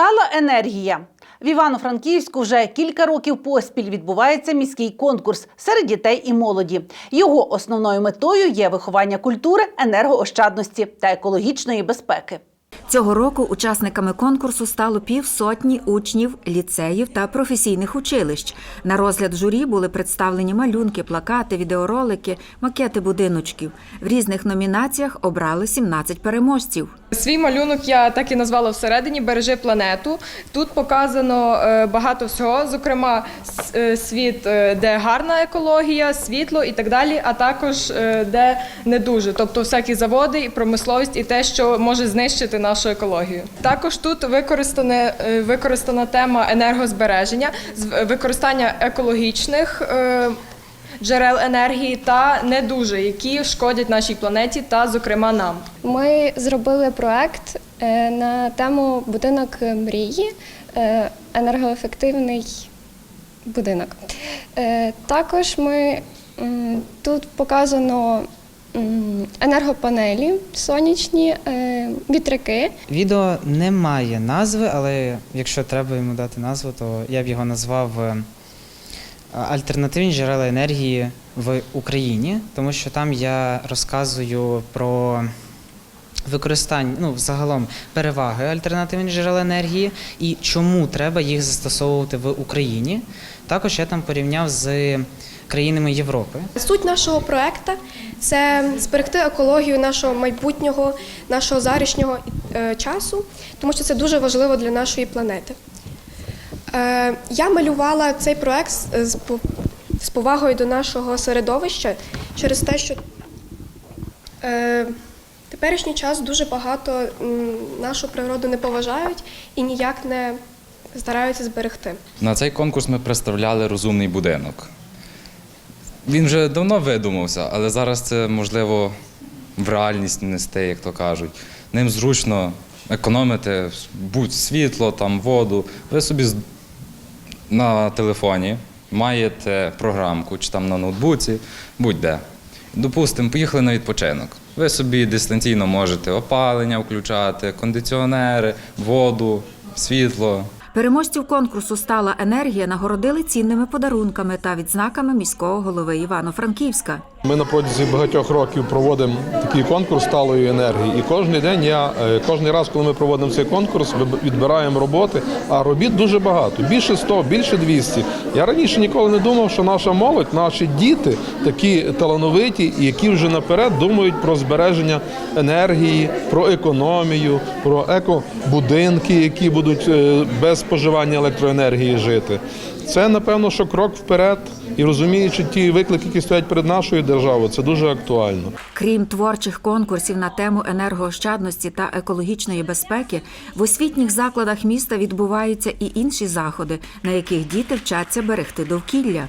Стала енергія. В Івано-Франківську вже кілька років поспіль відбувається міський конкурс серед дітей і молоді. Його основною метою є виховання культури, енергоощадності та екологічної безпеки. Цього року учасниками конкурсу стало півсотні учнів ліцеїв та професійних училищ. На розгляд журі були представлені малюнки, плакати, відеоролики, макети будиночків. В різних номінаціях обрали 17 переможців. Свій малюнок я так і назвала всередині Бережи планету. Тут показано е, багато всього, зокрема, е, світ, е, де гарна екологія, світло і так далі, а також де не дуже, тобто всякі заводи і промисловість, і те, що може знищити нашу екологію. Також тут використане використана тема енергозбереження, використання екологічних. Джерел енергії та не дуже, які шкодять нашій планеті та, зокрема, нам. Ми зробили проект е, на тему будинок мрії, е, енергоефективний будинок. Е, Також ми тут показано енергопанелі сонячні, вітряки. Відео не має назви, але якщо треба йому дати назву, то я б його назвав Альтернативні джерела енергії в Україні, тому що там я розказую про використання, ну, загалом переваги альтернативних джерел енергії і чому треба їх застосовувати в Україні. Також я там порівняв з країнами Європи. Суть нашого проекту це зберегти екологію нашого майбутнього, нашого зарішнього е, часу, тому що це дуже важливо для нашої планети. Е, я малювала цей проект з, з пов- з повагою до нашого середовища через те, що е, теперішній час дуже багато нашу природу не поважають і ніяк не стараються зберегти. На цей конкурс ми представляли розумний будинок. Він вже давно видумався, але зараз це можливо в реальність нести, як то кажуть. Ним зручно економити будь світло, там, воду. Ви собі на телефоні маєте програмку чи там на ноутбуці, будь-де. Допустимо, поїхали на відпочинок. Ви собі дистанційно можете опалення включати, кондиціонери, воду, світло. Переможців конкурсу Стала енергія нагородили цінними подарунками та відзнаками міського голови Івано-Франківська. Ми на протязі багатьох років проводимо такий конкурс сталої енергії. І кожен день я е, кожен раз, коли ми проводимо цей конкурс, відбираємо роботи. А робіт дуже багато. Більше 100, більше 200. Я раніше ніколи не думав, що наша молодь, наші діти такі талановиті, які вже наперед думають про збереження енергії, про економію, про екобудинки, які будуть е, без споживання електроенергії жити. Це напевно, що крок вперед, і розуміючи ті виклики, які стоять перед нашою державою, це дуже актуально. Крім творчих конкурсів на тему енергоощадності та екологічної безпеки, в освітніх закладах міста відбуваються і інші заходи, на яких діти вчаться берегти довкілля.